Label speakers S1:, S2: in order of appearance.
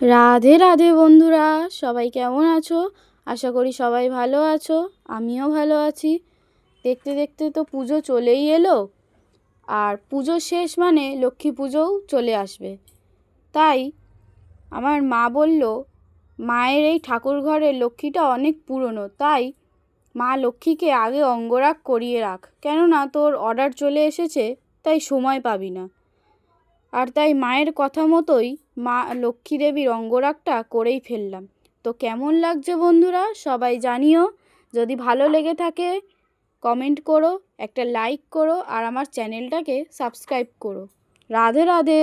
S1: রাধে রাধে বন্ধুরা, সবাই কেমন আছো? আশা করি সবাই ভালো আছো, আমিও ভালো আছি। দেখতে দেখতে তো পুজো চলেই এলো, আর পুজো শেষ মানে লক্ষ্মী পুজোও চলে আসবে। তাই আমার মা বলল, মায়ের এই ঠাকুর ঘরের লক্ষ্মীটা অনেক পুরনো, তাই মা লক্ষ্মীকে আগে অঙ্গরাগ করিয়ে রাখ। কেননা তোর অর্ডার চলে এসেছে, তাই সময় পাবি না। আর তাই মায়ের কথা মতোই মা লক্ষ্মী দেবীর অঙ্গরাগটা করেই ফেললাম। তো কেমন লাগছে বন্ধুরা সবাই জানিও। যদি ভালো লেগে থাকে কমেন্ট করো, একটা লাইক করো, আর আমার চ্যানেলটাকে সাবস্ক্রাইব করো। রাধে রাধে।